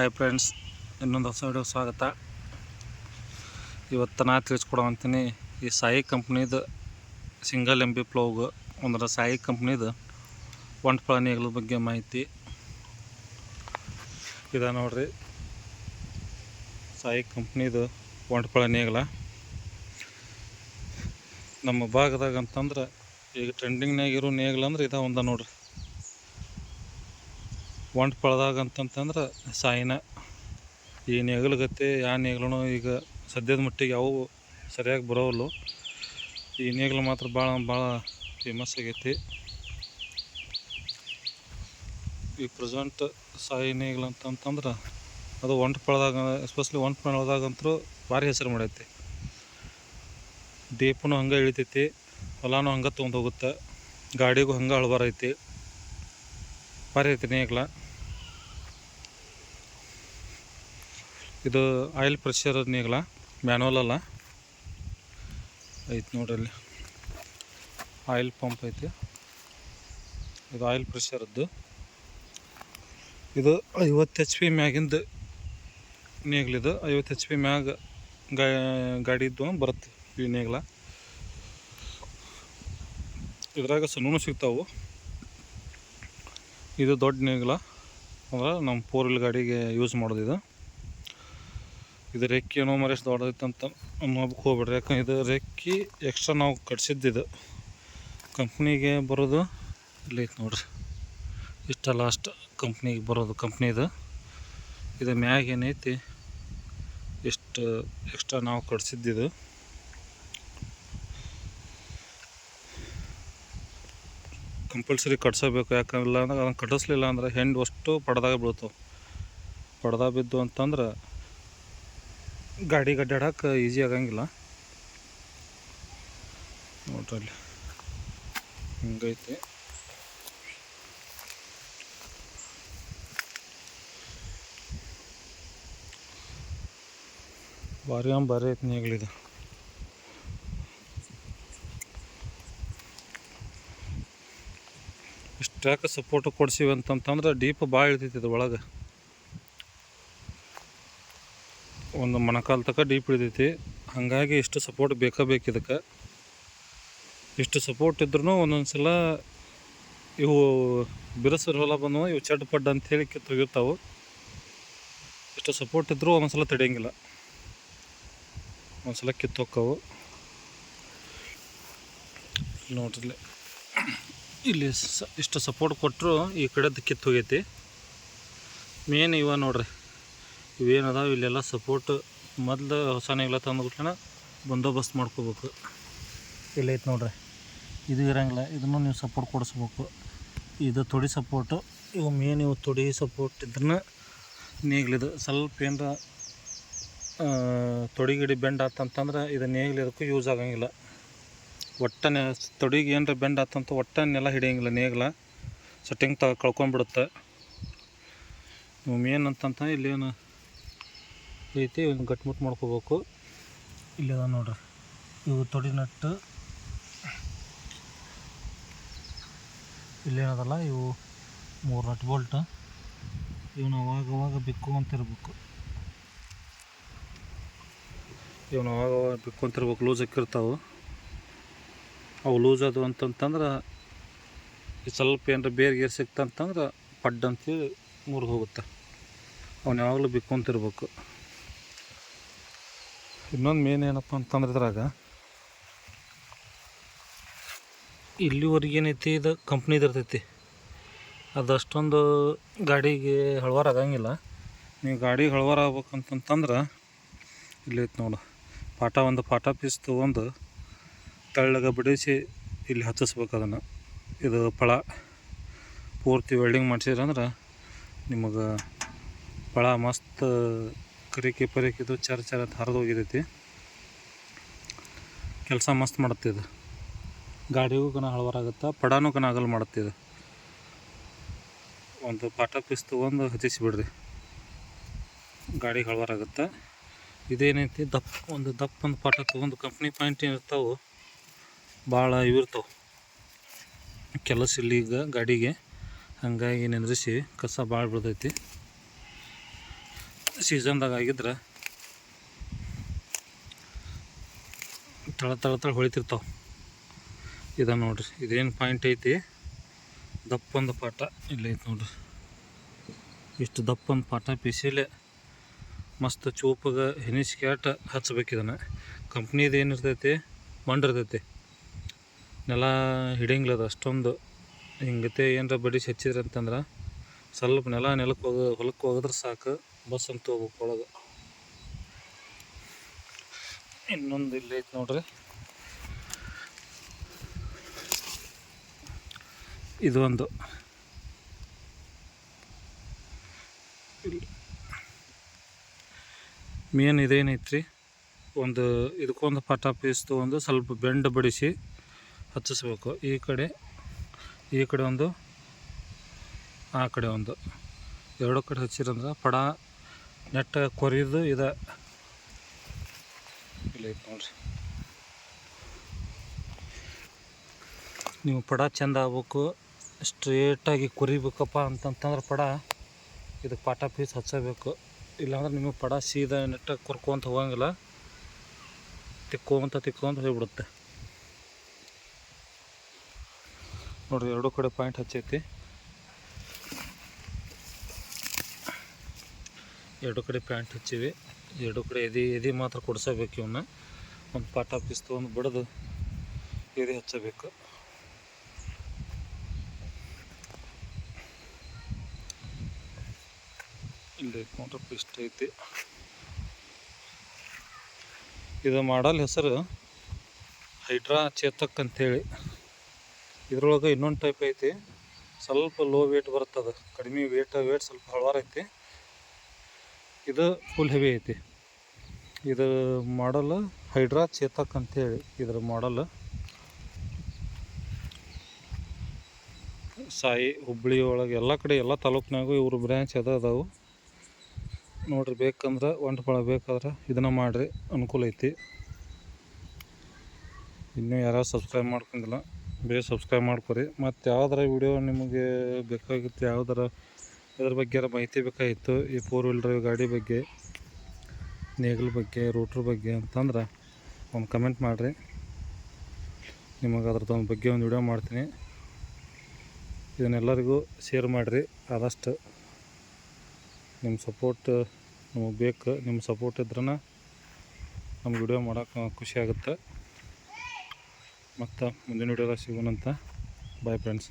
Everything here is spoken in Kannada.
ಹಾಯ್ ಫ್ರೆಂಡ್ಸ್ ಇನ್ನೊಂದು ಹೊಸ ವಿಡಿಯೋ ಸ್ವಾಗತ. ಇವತ್ತು ನಾ ತಿಳಿಸ್ಕೊಡವಂತೀನಿ ಈ ಸಾಯಿ ಕಂಪ್ನಿದು ಸಿಂಗಲ್ ಎಂ ಬಿ ಪ್ಲೋಗ್ ಅಂದ್ರೆ ಸಾಯಿ ಕಂಪ್ನಿದು ಒಂಟ್ಪಳ ನೇಗ್ಲ ಬಗ್ಗೆ ಮಾಹಿತಿ. ಇದ ನೋಡ್ರಿ, ಸಾಯಿ ಕಂಪ್ನಿದು ಒಂಟ್ಪಳ ನೇಗ್ಲ ನಮ್ಮ ಭಾಗದಾಗ ಅಂತಂದ್ರೆ ಈಗ ಟ್ರೆಂಡಿಂಗ್ನಾಗ ಇರೋ ಅಂದ್ರೆ ಇದ ಒಂದ ನೋಡ್ರಿ. ಒಂಟ್ ಪಳದಾಗ ಅಂತಂತಂದ್ರೆ ಸಾಯಿನ ಈ ನೇಗಿಲುಗತ್ತೆ ಯಾವ ನೇಗಿಲೂ ಈಗ ಸದ್ಯದ ಮಟ್ಟಿಗೆ ಯಾವು ಸರಿಯಾಗಿ ಬರೋವಲ್ಲು. ಈ ನೇಗ್ಲು ಮಾತ್ರ ಭಾಳ ಭಾಳ ಫೇಮಸ್ ಆಗೈತಿ. ಈ ಪ್ರೆಸೆಂಟ್ ಸಾಯಿ ನೇಗ್ಲು ಅಂತಂತಂದ್ರೆ ಅದು ಒಂಟ್ ಪಳದಾಗ ಎಸ್ಪೆಷಲಿ ಒಂಟ್ ಪಳದಾಗಂತೂ ಭಾರಿ ಹೆಸರು ಮಾಡೈತಿ. ದೀಪನು ಹಂಗೆ ಇಳಿತೈತಿ, ಹೊಲಾನು ಹಂಗೆ ತೊಗೊಂಡು ಹೋಗುತ್ತೆ ಗಾಡಿಗೂ ಹಂಗೆ ಅಳಬಾರ ಐತಿ ಭಾರಿ ಐತಿ ನೇಗ್ಲ. ಇದು ಆಯಿಲ್ ಪ್ರೆಷರ್ ನೀಗಲ ಮ್ಯಾನುವಲ್ ಅಲ್ಲ. ಐತಿ ನೋಡ್ರಿ ಅಲ್ಲಿ ಆಯಿಲ್ ಪಂಪ್ ಐತಿ. ಇದು ಆಯಿಲ್ ಪ್ರೆಷರದ್ದು ಇದು ಐವತ್ತು ಎಚ್ ಪಿ ಮ್ಯಾಗಿಂದ ನೇಗ್ಲಿದು ಐವತ್ತು ಎಚ್ ಪಿ ಮ್ಯಾಗ ಗಾಡಿದ್ದು ಬರುತ್ತೆ ಈ ನೇಗ್ಲ ಇದ್ರಾಗ ಸಣ್ಣೂ ಸಿಗ್ತಾವು. ಇದು ದೊಡ್ಡ ನೇಗ್ಲ ಅಂದ್ರೆ ನಮ್ಮ ಫೋರ್ ವೀಲ್ ಗಾಡಿಗೆ ಯೂಸ್ ಮಾಡೋದು ಇದು. ಇದು ರೆಕ್ಕಿ ಏನೋ ಮರೇಶ್ ದೊಡ್ಡದೈತೆ ಅಂತ ಅನ್ನೋದಕ್ಕೆ ಹೋಗ್ಬೇಡ್ರಿ. ಯಾಕಂದ್ರೆ ಇದು ರೆಕ್ಕಿ ಎಕ್ಸ್ಟ್ರಾ ನಾವು ಇದು. ಕಂಪ್ನಿಗೆ ಬರೋದು ಇಲ್ಲಿ ಐತೆ ನೋಡ್ರಿ. ಇಷ್ಟ ಲಾಸ್ಟ್ ಕಂಪ್ನಿಗೆ ಬರೋದು ಕಂಪ್ನಿದು ಇದು. ಮ್ಯಾಗ ಏನೈತಿ? ಇಷ್ಟು ಎಕ್ಸ್ಟ್ರಾ ನಾವು ಇದು. ಕಂಪಲ್ಸರಿ ಕಟ್ಸಬೇಕು. ಯಾಕಂದ್ರೆ ಅಂದ್ರೆ ಅದನ್ನು ಕಟ್ಟಿಸ್ಲಿಲ್ಲ ಅಂದ್ರೆ ಹೆಂಡ್ ಅಷ್ಟು ಪಡ್ದಾಗ ಬೀಳ್ತಾವೆ. ಪಡ್ದಾಗ ಬಿದ್ದು ಅಂತಂದ್ರೆ ಗಾಡಿ ಗಡ್ಡಾಡಕ್ಕೆ ಈಸಿ ಆಗಂಗಿಲ್ಲ. ನೋಡ್ರಲ್ಲಿ. ಹಿಂಗೈತಿ. ಭಾರಿ ಅಂಬ ಭಾರಿ ಐತಿ ಇಷ್ಟು ಯಾಕೆ ಸಪೋರ್ಟ್ ಕೊಡ್ಸಿವಿ ಅಂತಂತಂದ್ರೆ ಡೀಪ್ ಭಾಳ ಇಳ್ತೈತಿ ಇದು ಒಳಗೆ. ಒಂದು ಮೊಣಕಾಲು ತಕ ಡೀಪ್ ಇಳಿತೈತಿ ಹಾಗಾಗಿ ಇಷ್ಟು ಸಪೋರ್ಟ್ ಬೇಕೇ ಬೇಕು ಇದಕ್ಕೆ. ಇಷ್ಟು ಸಪೋರ್ಟ್ ಇದ್ರೂ ಒಂದೊಂದು ಇವು ಬಿರಸರ ಹೊಲ ಬಂದವು, ಇವು ಚಡ್ ಪಡ್ ಅಂಥೇಳಿ ಕಿತ್ತೋಗಿರ್ತಾವೆ ಇಷ್ಟು ಸಪೋರ್ಟ್ ಇದ್ದರೂ ಒಂದೊಂದು ಸಲ ತಡೆಯಂಗಿಲ್ಲ. ಒಂದ್ಸಲ ಕಿತ್ತೋಕ್ಕವು ನೋಡ್ರಿ. ಇಲ್ಲಿ ಸ ಇಷ್ಟು ಸಪೋರ್ಟ್ ಕೊಟ್ಟರು ಈ ಕಡೆದು ಕಿತ್ತೋಗೈತಿ ಮೇನ್ ಇವ ನೋಡ್ರಿ. ಇವೇನದಾವ? ಇಲ್ಲೆಲ್ಲ ಸಪೋರ್ಟ್ ಮೊದಲು ಹೊಸ ನೇಗ್ಲ ತಂದುಬಿಟ್ಲನ ಬಂದೋಬಸ್ತ್ ಮಾಡ್ಕೋಬೇಕು. ಇಲ್ಲೈತೆ ನೋಡ್ರಿ. ಇದು ಇರಂಗಿಲ್ಲ. ಇದನ್ನು ನೀವು ಸಪೋರ್ಟ್ ಕೊಡಿಸ್ಬೇಕು. ಇದು ತೊಡಿ ಸಪೋರ್ಟು ಇವು ಮೇನ್ ಇವು ತೊಡಿ ಸಪೋರ್ಟ್ ಇದ್ರನ್ನ ನೇಗ್ಲಿದು. ಸ್ವಲ್ಪ ಏನರ ತೊಡಿಗಿಡಿ ಬೆಂಡ್ ಆತಂತಂದ್ರೆ ಇದು ನೇಗ್ಲಿದಕ್ಕೂ ಯೂಸ್ ಆಗಂಗಿಲ್ಲ. ಒಟ್ಟನೆ ತೊಡಿಗೆ ಏನರ ಬೆಂಡ್ ಆತಂತ ಒಟ್ಟನ್ನೆಲ್ಲ ಹಿಡಿಯಂಗಿಲ್ಲ ನೇಗ್ಲ. ಸೆಟ್ಟಿಂಗ್ ತ ಇವು ಮೇನ್ ಅಂತಂತ ಇಲ್ಲೇನು ಐತಿ ಒಂದು ಗಟ್ಮುಟ್ಟು ಮಾಡ್ಕೋಬೇಕು. ಇಲ್ಲಿ ಅದ ನೋಡ್ರಿ ಇವು ತೊಡಿ ನಟ್ಟು ಇಲ್ಲೇನದಲ್ಲ, ಇವು ಮೂರು ನಟ್ ಬೋಲ್ಟ್. ಇವನ್ನ ಅವಾಗ ಅವಾಗ ಬಿಕ್ಕೊಂತಿರ್ಬೇಕು ಇವನ್ನ ಅವಾಗ ಅವಾಗ ಬಿಕ್ಕೊಂತಿರ್ಬೇಕು ಲೂಸ್ ಹಾಕಿರ್ತಾವೆ. ಅವು ಲೂಸ್ ಅದು ಅಂತಂತಂದ್ರೆ ಸ್ವಲ್ಪ ಏನಾರ ಬೇರೆ ಗೇರ್ ಸಿಕ್ತಂತಂದ್ರೆ ಪಡ್ ಅಂತೇಳಿ ಮುರಿದು ಹೋಗುತ್ತೆ. ಅವನು ಯಾವಾಗಲೂ ಬಿಕ್ಕೊಂತಿರ್ಬೇಕು ಇನ್ನೊಂದು ಮೇನ್ ಏನಪ್ಪ ಅಂತಂದ್ರೆ ಇದ್ರಾಗ ಇಲ್ಲಿವರೆಗೆ ಏನೈತಿ ಇದು ಕಂಪ್ನಿದು ಇರ್ತೈತಿ ಅದಷ್ಟೊಂದು ಗಾಡಿಗೆ ಹಳವಾರ ಆಗಂಗಿಲ್ಲ. ನೀವು ಗಾಡಿ ಹಳವಾರ ಆಗ್ಬೇಕಂತಂತಂದ್ರೆ ಇಲ್ಲಿ ಐತೆ ನೋಡು. ಪಾಠ ಒಂದು ಪಾಠ ಪೀಸ್ ತೊಗೊಂಡು ತಳ್ಳಗ ಬಿಡಿಸಿ ಇಲ್ಲಿ ಹಚ್ಚಿಸ್ಬೇಕು ಅದನ್ನು. ಇದು ಫಳ ಪೂರ್ತಿ ವೆಲ್ಡಿಂಗ್ ಮಾಡಿಸಿದ್ರಂದ್ರೆ ನಿಮಗೆ ಫಳ ಮಸ್ತ್ ಕರಿಕೆ ಪರೇಕಿದು ಚರ ಚರ ಹರಿದು ಹೋಗಿದೈತಿ. ಕೆಲಸ ಮಸ್ತ್ ಮಾಡುತ್ತೆ ಇದು. ಗಾಡಿಗೂ ಕನ ಹಳವರಾಗುತ್ತೆ ಪಡಾನೂ ಕನ ಆಗಲು ಮಾಡುತ್ತೆ ಇದು. ಒಂದು ಪಾಠ ಪೀಸ್ ತೊಗೊಂಡು ಹಚ್ಚಿಸಿಬಿಡ್ರಿ. ಗಾಡಿ ಹಳವರಾಗುತ್ತೆ ಇದೇನೈತಿ, ದಪ್ಪ, ಒಂದು ದಪ್ಪ ಒಂದು ಪಾಠ ತೊಗೊಂಡು ಕಂಪ್ನಿ ಪಾಯಿಂಟ್ ಏನಿರ್ತಾವೆ ಭಾಳ ಇವಿರ್ತಾವೆ. ಕೆಲಸ ಇಲ್ಲಿ ಈಗ ಗಾಡಿಗೆ. ಹಾಗಾಗಿ ನೆನೆಸಿ ಕಸ ಭಾಳ ಬಿಡ್ತೈತಿ ಸೀಸನ್ದಾಗ ಆಗಿದ್ರೆ ತಳ ತಳ ತಳ ಹೊಳಿತಿರ್ತಾವೆ. ಇದ ನೋಡ್ರಿ, ಇದೇನು ಪಾಯಿಂಟ್ ಐತಿ? ದಪ್ಪಂದು ಪಾಠ ಇಲ್ಲ ಐತಿ ನೋಡ್ರಿ. ಇಷ್ಟು ದಪ್ಪಂದು ಪಾಠ ಬಿಸಿಲೆ ಮಸ್ತ್ ಚೂಪಾಗ ಹೆನಿಸ್ಕ್ಯಾಟ ಹಚ್ಬೇಕು ಇದನ್ನು. ಕಂಪ್ನಿದು ಏನಿರ್ತೈತಿ ಮಂಡಿರ್ತೈತಿ ನೆಲ ಹಿಡಿಯಂಗಿಲ್ಲ ಅದು, ಅಷ್ಟೊಂದು ಹಿಂಗತೆ ಏನರ ಬಡಿಸಿ ಹಚ್ಚಿದ್ರೆ ಅಂತಂದ್ರೆ ಸ್ವಲ್ಪ ನೆಲ ನೆಲಕ್ಕೆ ಹೋಗ ಹೊಲಕ್ಕೆ ಹೋಗಿದ್ರೆ ಸಾಕು. ಬಸ್ ಅಂತ ಹೋಗ್ಬೇಕು ಒಳಗೆ. ಇನ್ನೊಂದು ಇಲ್ಲಿ ಐತೆ ನೋಡ್ರಿ. ಇದೊಂದು. ಒಂದು ಮೇನ್ ಇದೇನೈತ್ರಿ? ಒಂದು ಇದಕ್ಕೊಂದು ಪಟ ಪೀಸ್ ತೊಗೊಂಡು ಸ್ವಲ್ಪ ಬೆಂಡ್ ಬಡಿಸಿ ಹಚ್ಚಿಸ್ಬೇಕು. ಈ ಕಡೆ ಈ ಕಡೆ ಒಂದು, ಆ ಕಡೆ ಒಂದು. ಎರಡು ಕಡೆ ಹಚ್ಚಿರಂದ್ರೆ ಪಡ ನೆಟ್ಟ ಕೊರಿದು ಇದೆ. ಇಲ್ಲೈತೆ ನೋಡ್ರಿ ನೀವು ಪಡ ಚೆಂದ ಆಗ್ಬೇಕು ಸ್ಟ್ರೇಟಾಗಿ ಕೊರಿಬೇಕಪ್ಪ ಅಂತಂತಂದ್ರೆ ಪಡ ಇದು ಪಾಠ ಪೀಸ್ ಹಚ್ಚಬೇಕು. ಇಲ್ಲಾಂದ್ರೆ ನಿಮಗೆ ಪಡ ಸೀದಾ ನೆಟ್ಟ ಕೊರ್ಕೊಂತ ಹೋಗಂಗಿಲ್ಲ. ತಿಕ್ಕೋಂತ ತಿಕ್ಕೋಂತ ಹೋಗ್ಬಿಡುತ್ತೆ. ನೋಡಿರಿ, ಎರಡೂ ಕಡೆ ಪಾಯಿಂಟ್ ಹಚ್ಚೈತಿ. ಎರಡು ಕಡೆ ಪ್ಯಾಂಟ್ ಹಚ್ಚಿವಿ. ಎರಡು ಕಡೆ ಎದೆ ಎದೆ ಮಾತ್ರ ಕೊಡಿಸಬೇಕು ಇವನ್ನ ಒಂದು ಪಾಟ ಪೀಸ್ ತೊಗೊಂಡು ಬಿಡದು ಎದೆ ಹಚ್ಚಬೇಕು. ಇಲ್ಲಿ ನೋಡ್ರಿ ಇಷ್ಟ ಐತಿ. ಇದು ಮಾಡಲ್ ಹೆಸರು ಹೈಡ್ರಾ ಚೇತಕ್ ಅಂತೇಳಿ. ಇದ್ರೊಳಗೆ ಇನ್ನೊಂದು ಟೈಪ್ ಐತಿ. ಸ್ವಲ್ಪ ಲೋ ವೇಟ್ ಬರ್ತದೆ ಕಡಿಮೆ ವೇಟ್ ವೇಟ್ ಸ್ವಲ್ಪ ಹಳವಾರ ಐತಿ. ಇದು ಫುಲ್ ಹೆವಿ ಐತಿ. ಇದು ಮಾಡಲ್ ಹೈಡ್ರಾ ಚೇತಕ್ ಅಂತೇಳಿ ಇದರ ಮಾಡಲ್ ಸಾಯಿ ಹುಬ್ಬಳ್ಳಿ ಒಳಗೆ ಎಲ್ಲ ಕಡೆ, ಎಲ್ಲ ತಾಲೂಕ್ನಾಗು ಇವ್ರ ಬ್ರ್ಯಾಂಚ್ ಅದ ಅದಾವು. ನೋಡ್ರಿ ಬೇಕಂದ್ರೆ ಒಂಟು ಬೇಕಾದ್ರೆ ಇದನ್ನು ಮಾಡಿರಿ, ಅನುಕೂಲ ಐತಿ. ಇನ್ನೂ ಯಾರು ಸಬ್ಸ್ಕ್ರೈಬ್ ಮಾಡ್ಕೊಂಡಿಲ್ಲ, ಬೇಗ ಸಬ್ಸ್ಕ್ರೈಬ್ ಮಾಡ್ಕೊರಿ. ಮತ್ತು ಯಾವ್ದಾರ ವಿಡಿಯೋ ನಿಮಗೆ ಬೇಕಾಗಿತ್ತು ಯಾವ್ದಾರ ಇದ್ರ ಬಗ್ಗೆ ಮಾಹಿತಿ ಬೇಕಾಗಿತ್ತು, ಈ ಫೋರ್ ವೀಲ್ ಡ್ರೈವ್ ಗಾಡಿ ಬಗ್ಗೆ, ನೇಗಲ್ ಬಗ್ಗೆ ರೂಟ್ರ್ ಬಗ್ಗೆ ಅಂತಂದ್ರೆ ಒಂದು ಕಮೆಂಟ್ ಮಾಡಿರಿ. ನಿಮಗೆ ಅದ್ರದ್ದು ಒಂದು ಬಗ್ಗೆ ಒಂದು ವಿಡಿಯೋ ಮಾಡ್ತೀನಿ. ಇದನ್ನೆಲ್ಲರಿಗೂ ಶೇರ್ ಮಾಡಿರಿ, ಆದಷ್ಟು ನಿಮ್ಮ ಸಪೋರ್ಟ್ ನಮಗೆ ಬೇಕು ನಿಮ್ಮ ಸಪೋರ್ಟ್ ಇದ್ರೆ ನಮ್ಗೆ ವಿಡಿಯೋ ಮಾಡೋಕೆ ಖುಷಿ ಆಗುತ್ತೆ. ಮತ್ತು ಮುಂದಿನ ವಿಡಿಯೋದಾಗ ಸಿಗೋಣಂತ. Bye friends